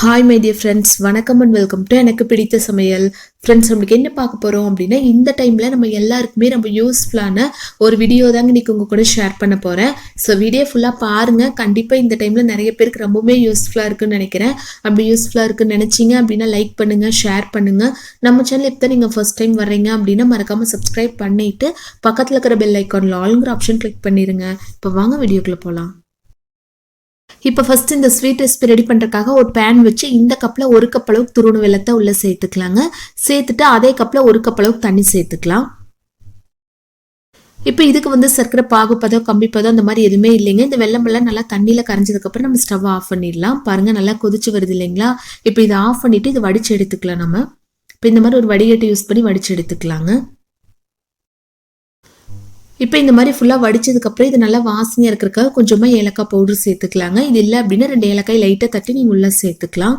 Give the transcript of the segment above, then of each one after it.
Hi my dear friends வணக்கம் and welcome to எனக்கு பிடித்த சமையல். ஃப்ரெண்ட்ஸ் நம்மளுக்கு என்ன பார்க்க போகிறோம் அப்படின்னா இந்த டைமில் நம்ம எல்லாருக்குமே நம்ம யூஸ்ஃபுல்லான ஒரு வீடியோ தாங்க இன்றைக்கி உங்கள் கூட ஷேர் பண்ண போகிறேன் ஸோ வீடியோ ஃபுல்லாக பாருங்கள் கண்டிப்பாக இந்த டைமில் நிறைய பேருக்கு ரொம்பவுமே யூஸ்ஃபுல்லாக இருக்குன்னு நினைக்கிறேன். அப்படி யூஸ்ஃபுல்லாக இருக்குன்னு நினச்சிங்க அப்படின்னா லைக் பண்ணுங்கள் ஷேர் பண்ணுங்கள் நம்ம சேனல் இப்போ நீங்கள் ஃபர்ஸ்ட் டைம் வர்றீங்க அப்படின்னா மறக்காமல் சப்ஸ்கிரைப் பண்ணிவிட்டு பக்கத்தில் இருக்கிற பெல் ஐக்கானில் ஆளுங்கிற ஆப்ஷன் கிளிக் பண்ணிடுங்க இப்போ வாங்க வீடியோக்குள்ளே போகலாம் இப்போ ஃபஸ்ட்டு இந்த ஸ்வீட் ரெசிபி ரெடி பண்ணுறதுக்காக ஒரு பேன் வச்சு இந்த கப்பில் ஒரு கப் அளவுக்கு துருணு வெள்ளத்தை உள்ளே சேர்த்துக்கலாங்க. சேர்த்துட்டு அதே கப்பில் ஒரு கப் அளவுக்கு தண்ணி சேர்த்துக்கலாம். இப்போ இதுக்கு வந்து சர்க்கரை பாகுப்பதம் கம்பிப்பதம் அந்த மாதிரி எதுவுமே இல்லைங்க. இந்த வெள்ளம்பெல்லாம் நல்லா தண்ணியில் கரைஞ்சதுக்கப்புறம் நம்ம ஸ்டவ் ஆஃப் பண்ணிடலாம். பாருங்கள் நல்லா கொதிச்சு வருது இல்லைங்களா? இப்போ இதை ஆஃப் பண்ணிவிட்டு இதை வடித்து எடுத்துக்கலாம் நம்ம. இப்போ இந்த மாதிரி ஒரு வடிகட்டை யூஸ் பண்ணி வடித்து எடுத்துக்கலாங்க. இப்போ இந்த மாதிரி ஃபுல்லாக வடிச்சதுக்கப்புறம் இது நல்லா வாசனையாக இருக்கிறக்காக கொஞ்சமாக ஏலக்காய் பவுடர் சேர்த்துக்கலாங்க. இது இல்லை அப்படின்னா ரெண்டு ஏலக்காய் லைட்டாக தட்டி நீங்கள் உள்ளே சேர்த்துக்கலாம்.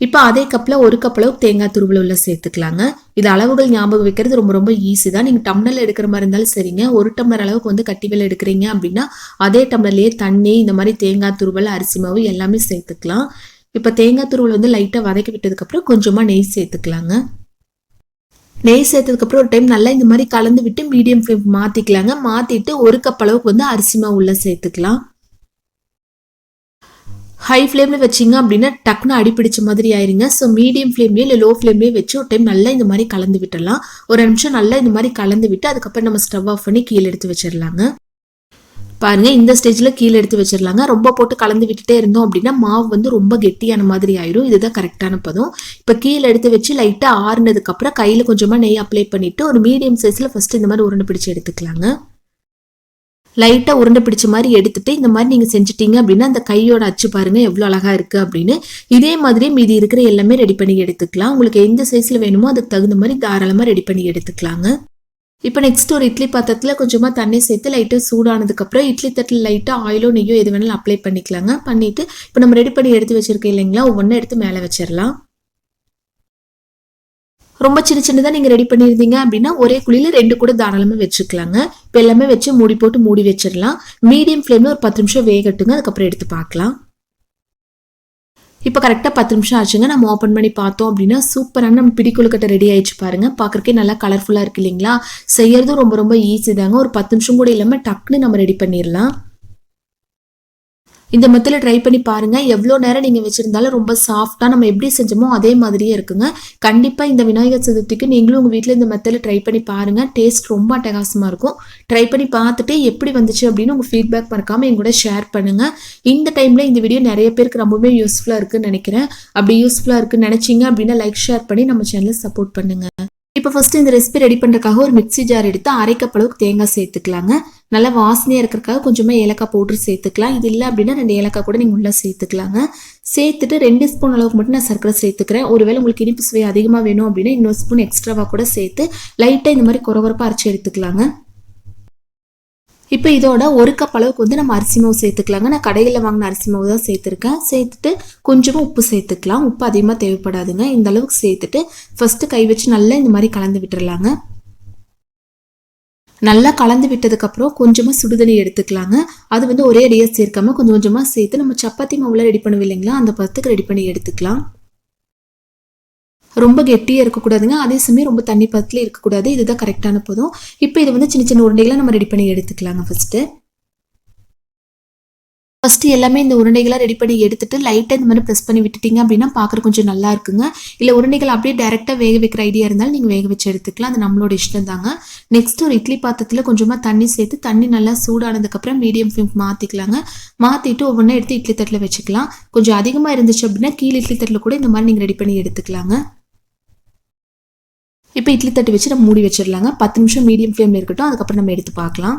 இப்போ அதே கப்பில் ஒரு கப் அளவுக்கு தேங்காய் துருவல் உள்ள சேர்த்துக்கலாங்க. இது அளவுகள் ஞாபகம் வைக்கிறது ரொம்ப ரொம்ப ஈஸி தான். நீங்கள் டம்ளர் எடுக்கிற மாதிரி இருந்தாலும் சரிங்க. ஒரு டம்ளர் அளவுக்கு வந்து கட்டி வெள்ளம் எடுக்கிறீங்க அப்படின்னா அதே டம்ளர்லேயே தண்ணி இந்த மாதிரி தேங்காய் துருவல் அரிசி மாவு எல்லாமே சேர்த்துக்கலாம். இப்போ தேங்காய் துருவல் வந்து லைட்டாக வதக்கி விட்டதுக்கப்புறம் கொஞ்சமாக நெய் சேர்த்துக்கலாங்க. நெய் சேர்த்ததுக்கப்புறம் ஒரு டைம் நல்லா இந்த மாதிரி கலந்து விட்டு மீடியம் ஃப்ளேம் மாற்றிக்கலாங்க மாற்றிட்டு ஒரு கப் அளவுக்கு வந்து அரிசிமா உள்ளே சேர்த்துக்கலாம். ஹை ஃப்ளேமில் வச்சிங்க அப்படின்னா டக்குன்னு அடிப்பிடிச்ச மாதிரி ஆயிருங்க. ஸோ மீடியம் ஃப்ளேம்லேயே இல்லை லோ ஃப்ளேம்லேயே வச்சு ஒரு டைம் நல்லா இந்த மாதிரி கலந்து விட்டுடலாம். ஒரு நிமிஷம் நல்லா இந்த மாதிரி கலந்து விட்டு அதுக்கப்புறம் நம்ம ஸ்டவ் ஆஃப் பண்ணி கீழே எடுத்து வச்சிடலாங்க. பாருங்கள் இந்த ஸ்டேஜில் கீழே எடுத்து வச்சிடலாங்க. ரொம்ப போட்டு கலந்து விட்டுட்டே இருந்தோம் அப்படின்னா மாவு வந்து ரொம்ப கெட்டியான மாதிரி ஆயிரும். இதுதான் கரெக்டான பதம். இப்போ கீழே எடுத்து வச்சு லைட்டாக ஆறுனதுக்கப்புறம் கையில் கொஞ்சமாக நெய் அப்ளை பண்ணிவிட்டு ஒரு மீடியம் சைஸில் ஃபஸ்ட்டு இந்த மாதிரி உருண்டை பிடிச்சி எடுத்துக்கலாங்க. லைட்டாக உருண்டை பிடிச்ச மாதிரி எடுத்துட்டு இந்த மாதிரி நீங்கள் செஞ்சிட்டீங்க அப்படின்னா அந்த கையோட அச்சு பாருங்கள் எவ்வளோ அழகாக இருக்குது அப்படின்னு. இதே மாதிரி மீதி இருக்கிற எல்லாமே ரெடி பண்ணி எடுத்துக்கலாம். உங்களுக்கு எந்த சைஸில் வேணுமோ அதுக்கு தகுந்த மாதிரி தாராளமாக ரெடி பண்ணி எடுத்துக்கலாங்க. இப்போ நெக்ஸ்ட் ஒரு இட்லி பாத்திரத்தில் கொஞ்சமாக தண்ணி சேர்த்து லைட்டாக சூடானதுக்கப்புறம் இட்லி தட்டில் லைட்டாக ஆயிலோ நெய்யோ எது வேணாலும் அப்ளை பண்ணிக்கலாங்க. பண்ணிவிட்டு இப்போ நம்ம ரெடி பண்ணி எடுத்து வச்சிருக்கேன் இல்லைங்களா ஒவ்வொன்றும் எடுத்து மேலே வச்சிடலாம். ரொம்ப சின்ன சின்னதாக நீங்கள் ரெடி பண்ணியிருந்தீங்க அப்படின்னா ஒரே குழியில் ரெண்டு கூட தாராளமாக வச்சுக்கலாங்க. இப்போ எல்லாமே வச்சு மூடி போட்டு மூடி வச்சிடலாம். மீடியம் ஃப்ளேமில் ஒரு பத்து நிமிஷம் வேகட்டுங்க அதுக்கப்புறம் எடுத்து பார்க்கலாம். இப்போ கரெக்டாக பத்து நிமிஷம் ஆச்சுங்க. நம்ம ஓப்பன் பண்ணி பார்த்தோம் அப்படின்னா சூப்பரான நம்ம பிடிக்குழுக்கட்டை ரெடி ஆயிடுச்சு பாருங்க. பார்க்குறக்கே நல்லா கலர்ஃபுல்லாக இருக்கு இல்லைங்களா? செய்யறதும் ரொம்ப ரொம்ப ஈஸி தாங்க. ஒரு பத்து நிமிஷம் கூட இல்லாமல் டக்குன்னு நம்ம ரெடி பண்ணிடலாம். இந்த மெத்தில் ட்ரை பண்ணி பாருங்கள் எவ்வளோ நேரம் நீங்கள் வச்சுருந்தாலும் ரொம்ப சாஃப்டாக நம்ம எப்படி செஞ்சோமோ அதே மாதிரியே இருக்குங்க. கண்டிப்பாக இந்த விநாயகர் சதுர்த்திக்கு நீங்களும் உங்கள் வீட்டில் இந்த மெத்தில் ட்ரை பண்ணி பாருங்கள் டேஸ்ட் ரொம்ப அட்டகாசமாக இருக்கும். ட்ரை பண்ணி பார்த்துட்டு எப்படி வந்துச்சு அப்படின்னு உங்கள் ஃபீட்பேக் மறக்காமல் எங்கூட ஷேர் பண்ணுங்க. இந்த டைமில் இந்த வீடியோ நிறைய பேருக்கு ரொம்பவே யூஸ்ஃபுல்லாக இருக்குன்னு நினைக்கிறேன். அப்படி யூஸ்ஃபுல்லாக இருக்குன்னு நினச்சிங்க அப்படின்னா லைக் ஷேர் பண்ணி நம்ம சேனலை சப்போர்ட் பண்ணுங்க. இப்போ ஃபஸ்ட்டு இந்த ரெசிபி ரெடி பண்ணுறதுக்காக ஒரு மிக்ஸி ஜார் எடுத்து அரைக்கப்பளவுக்கு தேங்காய் சேர்த்துக்கலாங்க. நல்லா வாசனையாக இருக்கிறதுக்காக கொஞ்சமாக ஏலக்காய் பவுட்ரு சேர்த்துக்கலாம். இது இல்லை அப்படின்னா ரெண்டு ஏலக்காய் கூட நீங்கள் உள்ளே சேர்த்துக்கலாங்க. சேர்த்துட்டு ரெண்டு ஸ்பூன் அளவுக்கு மட்டும் நான் சர்க்கரை சேர்த்துக்கிறேன். ஒருவேளை உங்களுக்கு இனிப்பு சுவை அதிகமாக வேணும் அப்படின்னா இன்னொரு ஸ்பூன் எக்ஸ்ட்ராவாக கூட சேர்த்து லைட்டாக இந்த மாதிரி குறகுறப்பாக அரைச்சி எடுத்துக்கலாங்க. இப்போ இதோட ஒரு கப் அளவுக்கு வந்து நம்ம அரிசி மாவு சேர்த்துக்கலாங்க. நான் கடையில் வாங்கின அரிசி மாவு தான் சேர்த்துருக்கேன். சேர்த்துட்டு கொஞ்சமாக உப்பு சேர்த்துக்கலாம். உப்பு அதிகமாக தேவைப்படாதுங்க. இந்த அளவுக்கு சேர்த்துட்டு ஃபஸ்ட்டு கை வச்சு நல்லா இந்த மாதிரி கலந்து விட்டுறலாங்க. நல்லா கலந்து விட்டதுக்கப்புறம் கொஞ்சமாக சுடுதண்ணி எடுத்துக்கலாங்க. அது வந்து ஒரே அடியாக சேர்க்காம கொஞ்சம் கொஞ்சமாக சேர்த்து நம்ம சப்பாத்தி மாவுலாம் ரெடி பண்ணுவோம் இல்லைங்களா? அந்த பத்துக்கு ரெடி பண்ணி எடுத்துக்கலாம். ரொம்ப கெட்டியாக இருக்கக்கூடாதுங்க. அதே சமயம் ரொம்ப தண்ணி பத்தில் இருக்கக்கூடாது. இதுதான் கரெக்டான போதும். இப்போ இதை வந்து சின்ன சின்ன உருண்டைகளை நம்ம ரெடி பண்ணி எடுத்துக்கலாங்க ஃபஸ்ட்டு ஃபஸ்ட்டு எல்லாமே இந்த உருண்டைகளாக ரெடி பண்ணி எடுத்துட்டு லைட்டாக இந்த மாதிரி ப்ரெஸ் பண்ணி விட்டுட்டீங்க அப்படின்னா பார்க்குற கொஞ்சம் நல்லா இருக்குங்க. இல்லை உருண்டைகள் அப்படியே டேரெக்டாக வேக வைக்கிற ஐடியா இருந்தாலும் நீங்கள் வேக வச்சு எடுத்துக்கலாம். அது நம்மளோட இஷ்டம் தாங்க. நெக்ஸ்ட் ஒரு இட்லி பாத்திரத்தில் கொஞ்சமாக தண்ணி சேர்த்து தண்ணி நல்லா சூடானதுக்கப்புறம் மீடியம் ஃப்ளேம் மாற்றிக்கலாங்க மாற்றிட்டு ஒவ்வொன்றா எடுத்து இட்லி தட்டில் வச்சுக்கலாம். கொஞ்சம் அதிகமாக இருந்துச்சு அப்படின்னா கீழே இட்லி தட்டில் கூட இந்த மாதிரி நீங்கள் ரெடி பண்ணி எடுத்துக்கலாங்க. இப்போ இட்லி தட்டு வச்சு நம்ம மூடி வச்சிடலாங்க. பத்து நிமிஷம் மீடியம் ஃப்ளேமில் இருக்கட்டும். அதுக்கப்புறம் நம்ம எடுத்து பார்க்கலாம்.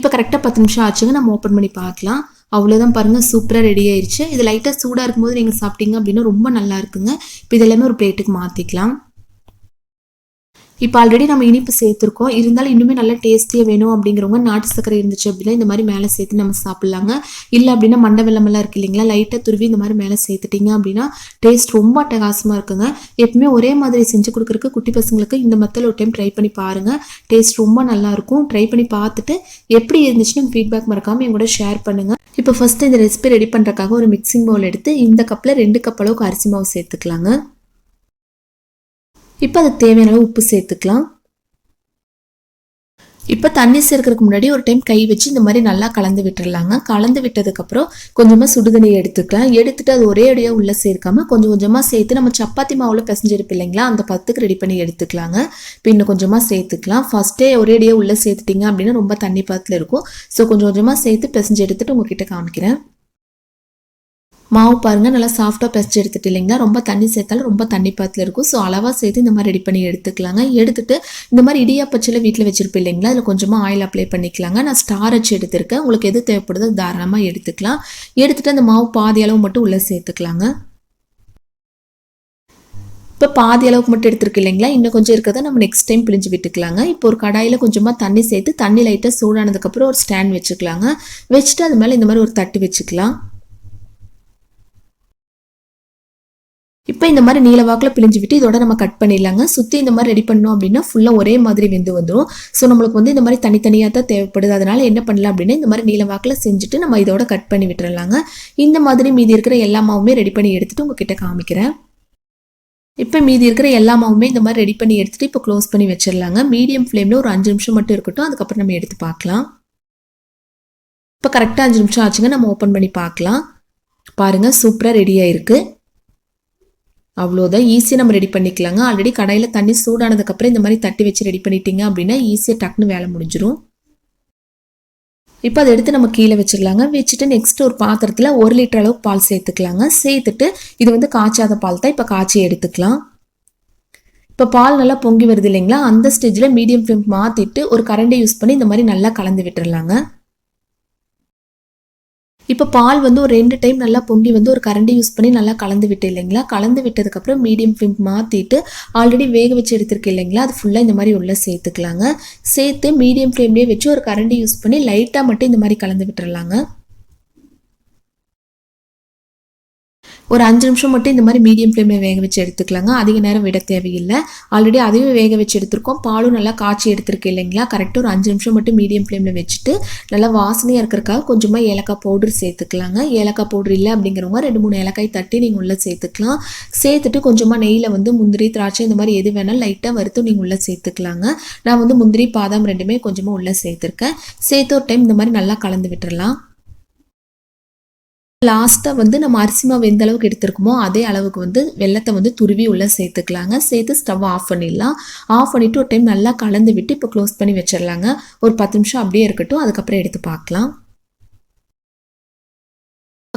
இப்போ கரெக்டாக பத்து நிமிஷம் ஆச்சுங்க. நம்ம ஓப்பன் பண்ணி பார்க்கலாம். அவ்வளோதான் பாருங்கள் சூப்பராக ரெடி ஆயிடுச்சு இது லைட்டாக சூடாக இருக்கும்போது நீங்கள் சாப்பிட்டீங்க அப்படின்னா ரொம்ப நல்லா இருக்குங்க. இப்போ இதெல்லாமே ஒரு பிளேட்டுக்கு மாற்றிக்கலாம் இப்போ ஆல்ரெடி நம்ம இனிப்பு சேர்த்துருக்கோம். இருந்தாலும் இன்னுமே நல்லா டேஸ்டியாக வேணும் அப்படிங்கிறவங்க நாட்டு சக்கரை இருந்துச்சு அப்படின்னா இந்த மாதிரி மேலே சேர்த்து நம்ம சாப்பிட்லாங்க. இல்லை அப்படின்னா மண்டை வெள்ளமெல்லாம் இருக்கு இல்லைங்களா? லைட்டாக துருவி இந்த மாதிரி மேலே சேர்த்துட்டிங்க அப்படின்னா டேஸ்ட் ரொம்ப அட்டகாசமாக இருக்குங்க. எப்பவுமே ஒரே மாதிரி செஞ்சு கொடுக்குறக்கு குட்டி பசங்களுக்கு இந்த மெத்தட் ஒரு டைம் ட்ரை பண்ணி பாருங்கள் டேஸ்ட் ரொம்ப நல்லாயிருக்கும் ட்ரை பண்ணி பார்த்துட்டு எப்படி இருந்துச்சுன்னு ஃபீட்பேக் மறக்காமல் என் கூட ஷேர் பண்ணுங்கள் இப்போ ஃபஸ்ட்டு இந்த ரெசிபி ரெடி பண்ணுறக்காக ஒரு மிக்சிங் பவுல் எடுத்து இந்த கப்பில் ரெண்டு கப் அளவுக்கு அரிசி மாவு சேர்த்துக்கலாங்க. இப்போ அதுக்கு தேவையான அளவு உப்பு சேர்த்துக்கலாம். இப்போ தண்ணி சேர்க்கறதுக்கு முன்னாடி ஒரு டைம் கை வச்சு இந்த மாதிரி நல்லா கலந்து விட்டுடலாங்க கலந்து விட்டதுக்கப்புறம் கொஞ்சமாக சுடுதண்ணி எடுத்துக்கலாம். எடுத்துட்டு அது ஒரே அடியாக உள்ளே சேர்க்காம கொஞ்சம் கொஞ்சமாக சேர்த்து நம்ம சப்பாத்தி மாவில் பிசைஞ்சிருப்பு இல்லைங்களா? அந்த பத்துக்கு ரெடி பண்ணி எடுத்துக்கலாங்க. இப்போ இன்னும் கொஞ்சமாக சேர்த்துக்கலாம். ஃபஸ்ட்டே ஒரே அடியாக உள்ளே சேர்த்துட்டிங்க அப்படின்னா ரொம்ப தண்ணி பாத்தில் இருக்கும். ஸோ கொஞ்சம் கொஞ்சமாக சேர்த்து பிசைஞ்சு எடுத்துட்டு உங்ககிட்ட காமிக்கிறேன். மாவு பாருங்கள் நல்லா சாஃப்டாக பிசைச்சு எடுத்துட்டு இல்லைங்களா? ரொம்ப தண்ணி சேர்த்தாலும் ரொம்ப தண்ணி பாத்தில் இருக்கும். ஸோ அளவாக சேர்த்து இந்த மாதிரி ரெடி பண்ணி எடுத்துக்கலாங்க. எடுத்துட்டு இந்த மாதிரி இடியாப்பச்சில் வீட்டில் வச்சிருப்பேன் இல்லைங்களா? அதில் கொஞ்சமாக ஆயில் அப்ளை பண்ணிக்கலாங்க. நான் ஸ்டார் வச்சு எடுத்திருக்கேன். உங்களுக்கு எது தேவைப்படுதோ தாராளமாக எடுத்துக்கலாம். எடுத்துகிட்டு அந்த மாவு பாதி அளவு மட்டும் உள்ளே சேர்த்துக்கலாங்க. இப்போ பாதி அளவுக்கு மட்டும் எடுத்துருக்கு இல்லைங்களா? இன்னும் கொஞ்சம் இருக்கிறத நம்ம நெக்ஸ்ட் டைம் பிழிஞ்சு விட்டுக்கலாங்க. இப்போ ஒரு கடாயில் கொஞ்சமாக தண்ணி சேர்த்து தண்ணி லைட்டாக சூடானதுக்கப்புறம் ஒரு ஸ்டாண்ட் வச்சுக்கலாங்க. வச்சுட்டு அது மேலே இந்த மாதிரி ஒரு தட்டு வச்சுக்கலாம். இப்போ இந்த மாதிரி நீல வாக்கில் பிழிஞ்சு விட்டு இதோட நம்ம கட் பண்ணிடலாங்க. சுற்றி இந்த மாதிரி ரெடி பண்ணோம் அப்படின்னா ஃபுல்லாக ஒரே மாதிரி வெந்து வந்துடும் ஸோ நம்மளுக்கு வந்து இந்த மாதிரி தனித்தனியாக தான் தேவைப்படுது. அதனால என்ன பண்ணலாம் அப்படின்னா இந்த மாதிரி நீல வாக்கில் செஞ்சுட்டு நம்ம இதோட கட் பண்ணி விட்டுறலாங்க. இந்த மாதிரி மீதி இருக்கிற எல்லா மாவுமே ரெடி பண்ணி எடுத்துட்டு உங்ககிட்ட காமிக்கிறேன். இப்போ மீதி இருக்கிற எல்லா மாவுமே இந்த மாதிரி ரெடி பண்ணி எடுத்துட்டு இப்போ க்ளோஸ் பண்ணி வச்சிடலாங்க. மீடியம் ஃப்ளேமில் ஒரு அஞ்சு நிமிஷம் மட்டும் இருக்கட்டும். அதுக்கப்புறம் நம்ம எடுத்து பார்க்கலாம். இப்போ கரெக்டாக அஞ்சு நிமிஷம் ஆச்சுங்க. நம்ம ஓப்பன் பண்ணி பார்க்கலாம். பாருங்கள் சூப்பராக ரெடி ஆயிருக்கு. அவ்வளோதான் ஈஸியாக நம்ம ரெடி பண்ணிக்கலாங்க. ஆல்ரெடி கடையில் தண்ணி சூடானதுக்கப்புறம் இந்த மாதிரி தட்டி வச்சு ரெடி பண்ணிட்டீங்க அப்படின்னா ஈஸியாக டக்குன்னு வேலை முடிஞ்சிடும் இப்போ அதை எடுத்து நம்ம கீழே வச்சிடலாங்க. வச்சுட்டு நெக்ஸ்ட் ஒரு பாத்திரத்தில் ஒரு லிட்டர் அளவுக்கு பால் சேர்த்துக்கலாங்க. சேர்த்துட்டு இது வந்து காய்ச்சாத பால் தான். இப்போ காய்ச்சி எடுத்துக்கலாம். இப்போ பால் நல்லா பொங்கி வருது இல்லைங்களா? அந்த ஸ்டேஜில் மீடியம் ஃப்ளேம் மாற்றிட்டு ஒரு கரண்டை யூஸ் பண்ணி இந்த மாதிரி நல்லா கலந்து விட்டுறலாங்க. இப்போ பால் வந்து ஒரு ரெண்டு டைம் நல்லா பொங்கி வந்து ஒரு கரண்டி யூஸ் பண்ணி நல்லா கலந்து விட்டு இல்லைங்களா? கலந்து விட்டதுக்கப்புறம் மீடியம் ஃப்ளேம் மாற்றிட்டு ஆல்ரெடி வேக வச்சு எடுத்துருக்கு இல்லைங்களா? அது ஃபுல்லாக இந்த மாதிரி உள்ளே சேர்த்துக்கலாங்க. சேர்த்து மீடியம் ஃப்ளேம்லேயே வச்சு ஒரு கரண்டி யூஸ் பண்ணி லைட்டாக மட்டும் இந்த மாதிரி கலந்து விட்டுறலாங்க. ஒரு அஞ்சு நிமிஷம் மட்டும் இந்த மாதிரி மீடியம் ஃப்ளேமில் வேக வச்சு எடுத்துக்கலாங்க. அதிக நேரம் விட தேவையில்லை. ஆல்ரெடி அதையும் வேக வச்சு எடுத்திருக்கோம். பாலும் நல்லா காய்ச்சி எடுத்திருக்கு இல்லைங்களா? கரெக்டாக ஒரு அஞ்சு நிமிஷம் மட்டும் மீடியம் ஃப்ளேமில் வச்சுட்டு நல்லா வாசனையாக இருக்கிறக்காக கொஞ்சமாக ஏலக்காய் பவுடர் சேர்த்துக்கலாங்க. ஏலக்காய் பவுடர் இல்லை அப்படிங்கிறவங்க ரெண்டு மூணு ஏலக்காய் தட்டி நீங்கள் உள்ளே சேர்த்துக்கலாம். சேர்த்துட்டு கொஞ்சமாக நெய்யில் வந்து முந்திரி திராட்சை இந்த மாதிரி எது வேணாலும் லைட்டாக வறுத்து நீங்கள் உள்ளே சேர்த்துக்கலாங்க. நான் வந்து முந்திரி பாதாம் ரெண்டுமே கொஞ்சமாக உள்ளே சேர்த்துருக்கேன். சேர்த்து ஒரு டைம் இந்த மாதிரி நல்லா கலந்து விட்டுறலாம். லாஸ்ட்டாக வந்து நம்ம அரிசி மாவு எந்த அளவுக்கு எடுத்திருக்கோமோ அதே அளவுக்கு வந்து வெள்ளத்தை வந்து துருவி உள்ளே சேர்த்துக்கலாங்க. சேர்த்து ஸ்டவ் ஆஃப் பண்ணிடலாம். ஆஃப் பண்ணிவிட்டு ஒரு டைம் நல்லா கலந்து விட்டு இப்போ க்ளோஸ் பண்ணி வச்சிடலாங்க. ஒரு பத்து நிமிஷம் அப்படியே இருக்கட்டும். அதுக்கப்புறம் எடுத்து பார்க்கலாம்.